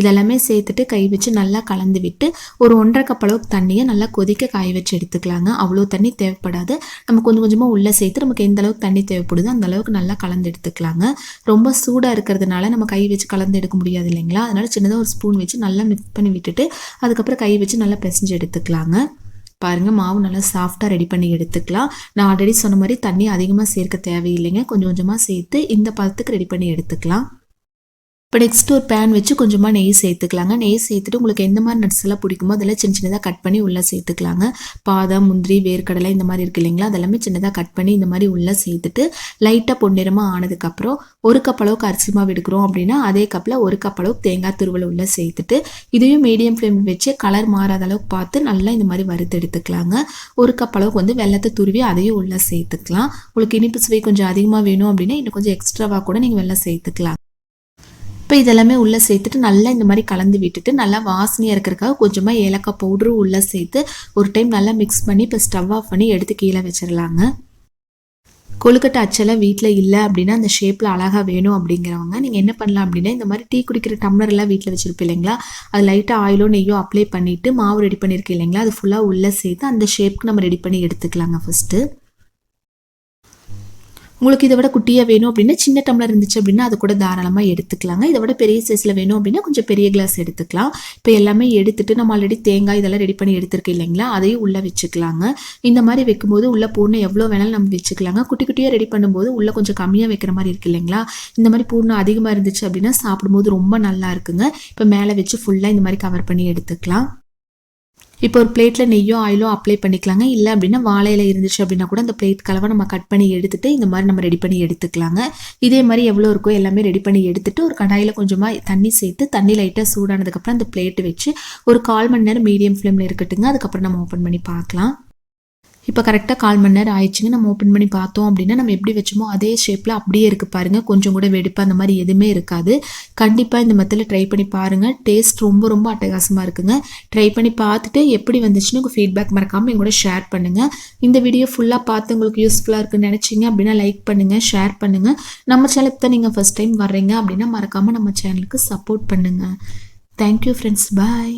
இதெல்லாமே சேர்த்துட்டு கை வச்சு நல்லா கலந்து விட்டு ஒரு ஒன்றரை கப் அளவுக்கு தண்ணியை நல்லா கொதிக்க காய வச்சு எடுத்துக்கலாங்க. அவ்வளோ தண்ணி தேவைப்படாது. நம்ம கொஞ்சம் கொஞ்சமாக உள்ளே சேர்த்து நமக்கு எந்த அளவுக்கு தண்ணி தேவைப்படுதோ அந்த அளவுக்கு நல்லா கலந்து எடுத்துக்கலாங்க. ரொம்ப சூடாக இருக்கிறதுனால நம்ம கை வச்சு கலந்து எடுக்க முடியாது இல்லைங்களா? அதனால் சின்னதாக ஒரு ஸ்பூன் வச்சு நல்லா மிக்ஸ் பண்ணி விட்டுட்டு அதுக்கப்புறம் கை வச்சு நல்லா பிசைஞ்சு எடுத்துக்கலாங்க. பாருங்கள் மாவு நல்லா சாஃப்டாக ரெடி பண்ணி எடுத்துக்கலாம். நான் ஆல்ரெடி சொன்ன மாதிரி தண்ணி அதிகமாக சேர்க்க தேவையில்லைங்க. கொஞ்சம் கொஞ்சமாக சேர்த்து இந்த பதத்துக்கு ரெடி பண்ணி எடுத்துக்கலாம். இப்போ நெக்ஸ்ட் ஒரு பேன் வச்சு கொஞ்சமாக நெய் சேர்த்துக்கலாங்க. நெய் சேர்த்துட்டு உங்களுக்கு எந்த மாதிரி நட்ஸ் எல்லாம் பிடிக்குமோ அதெல்லாம் சின்ன சின்னதாக கட் பண்ணி உள்ளே சேர்த்துக்கலாங்க. பாதம் முந்திரி வேர்க்கடலை இந்த மாதிரி இருக்கு இல்லைங்களா? அதெல்லாமே சின்னதாக கட் பண்ணி இந்த மாதிரி உள்ளே சேர்த்துட்டு லைட்டாக பொன்னிறமாக ஆனதுக்கப்புறம் ஒரு கப் அளவுக்கு அரிசி மாவு எடுக்கிறோம் அப்படின்னா அதே கப்பில் ஒரு கப் அளவுக்கு தேங்காய் துருவல் உள்ளே சேர்த்துட்டு இதையும் மீடியம் ஃப்ளேம் வச்சு கலர் மாறாத அளவுக்கு பார்த்து நல்லா இந்த மாதிரி வறுத்து எடுத்துக்கலாங்க. ஒரு கப் அளவுக்கு வந்து வெள்ளத்தை துருவி அதையும் உள்ளே சேர்த்துக்கலாம். உங்களுக்கு இனிப்பு சுவை கொஞ்சம் அதிகமாக வேணும் அப்படின்னா இன்னும் கொஞ்சம் எக்ஸ்ட்ராவாக கூட நீங்கள் வெள்ளம் சேர்த்துக்கலாம். இப்போ இதெல்லாமே உள்ளே சேர்த்துட்டு நல்லா இந்த மாதிரி கலந்து விட்டுட்டு நல்லா வாசனையாக இருக்கிறதுக்காக கொஞ்சமாக ஏலக்காய் பவுடரும் உள்ளே சேர்த்து ஒரு டைம் நல்லா மிக்ஸ் பண்ணி இப்போ ஸ்டவ் ஆஃப் பண்ணி எடுத்து கீழே வச்சிடலாங்க கொழுக்கட்டை அச்செல்லாம் வீட்டில் இல்லை அப்படின்னா அந்த ஷேப்பில் அழகாக வேணும் அப்படிங்கிறவங்க நீங்கள் என்ன பண்ணலாம் அப்படின்னா இந்த மாதிரி டீ குடிக்கிற டம்ளர் எல்லாம் வீட்டில் வச்சுருப்பீங்க இல்லைங்களா? அது லைட்டாக ஆயிலோ நெய்யோ அப்ளை பண்ணிவிட்டு மாவு ரெடி பண்ணியிருக்கேன் இல்லைங்களா? அது ஃபுல்லாக உள்ளே சேர்த்து அந்த ஷேப்புக்கு நம்ம ரெடி பண்ணி எடுத்துக்கலாங்க ஃபஸ்ட்டு உங்களுக்கு இதை விட குட்டியாக வேணும் அப்படின்னா சின்ன டம்ளர் இருந்துச்சு அப்படின்னா அது கூட தாராளமாக எடுத்துக்கலாங்க. இதை விட பெரிய சைஸில் வேணும் அப்படின்னா கொஞ்சம் பெரிய கிளாஸ் எடுத்துக்கலாம். இப்போ எல்லாமே எடுத்துட்டு நம்ம ஆல்ரெடி தேங்காய் இதெல்லாம் ரெடி பண்ணி எடுத்துருக்கேன் இல்லைங்களா? அதையும் உள்ளே வச்சுக்கலாங்க. இந்த மாதிரி வைக்கும்போது உள்ளே பூர்ணம் எவ்வளோ வேணாலும் நம்ம வச்சுக்கலாங்க. குட்டி குட்டியாக ரெடி பண்ணும்போது உள்ளே கொஞ்சம் கம்மியாக வைக்கிற மாதிரி இருக்கு இல்லைங்களா? இந்த மாதிரி பூர்ணம் அதிகமாக இருந்துச்சு அப்படின்னா சாப்பிடும்போது ரொம்ப நல்லா இருக்குங்க. இப்போ மேலே வச்சு ஃபுல்லாக இந்த மாதிரி கவர் பண்ணி எடுத்துக்கலாம். இப்போ ஒரு பிளேட்டில் நெய்யோ ஆயிலோ அப்ளை பண்ணிக்கலாங்க. இல்லை அப்படின்னா வாழையில் இருந்துச்சு அப்படின்னா கூட அந்த பிளேட் கலவை நம்ம கட் பண்ணி எடுத்துகிட்டு இந்த மாதிரி நம்ம ரெடி பண்ணி எடுத்துக்கலாங்க. இதே மாதிரி எவ்வளோ இருக்கோ எல்லாமே ரெடி பண்ணி எடுத்துகிட்டு ஒரு கடாயில் கொஞ்சமாக தண்ணி சேர்த்து தண்ணி லைட்டாக சூடானதுக்கப்புறம் அந்த பிளேட்டு வச்சு ஒரு கால் மணி நேரம் மீடியம் ஃப்ளேமில் இருக்கட்டுங்க. அதுக்கப்புறம் நம்ம ஓப்பன் பண்ணி பார்க்கலாம். இப்போ கரெக்டாக கால் மணி நேரம் ஆயிடுச்சுங்க. நம்ம ஓப்பன் பண்ணி பார்த்தோம் அப்படின்னா நம்ம எப்படி வச்சோமோ அதே ஷேப்பில் அப்படியே இருக்குது பாருங்கள் கொஞ்சம் கூட வெடிப்பு அந்த மாதிரி எதுவுமே இருக்காது. கண்டிப்பாக இந்த மெத்தில் ட்ரை பண்ணி பாருங்கள் டேஸ்ட் ரொம்ப ரொம்ப அட்டகாசமாக இருக்குங்க. ட்ரை பண்ணி பார்த்துட்டு எப்படி வந்துச்சுன்னு உங்கள் ஃபீட்பேக் மறக்காமல் எங்கூட ஷேர் பண்ணுங்கள் இந்த வீடியோ ஃபுல்லாக பார்த்து உங்களுக்கு யூஸ்ஃபுல்லாக இருக்குன்னு நினச்சிங்க அப்படின்னா லைக் பண்ணுங்கள் ஷேர் பண்ணுங்கள் நம்ம சேனலுக்கு தான் நீங்கள் ஃபஸ்ட் டைம் வர்றீங்க அப்படின்னா மறக்காமல் நம்ம சேனலுக்கு சப்போர்ட் பண்ணுங்கள் தேங்க்யூ ஃப்ரெண்ட்ஸ் பாய்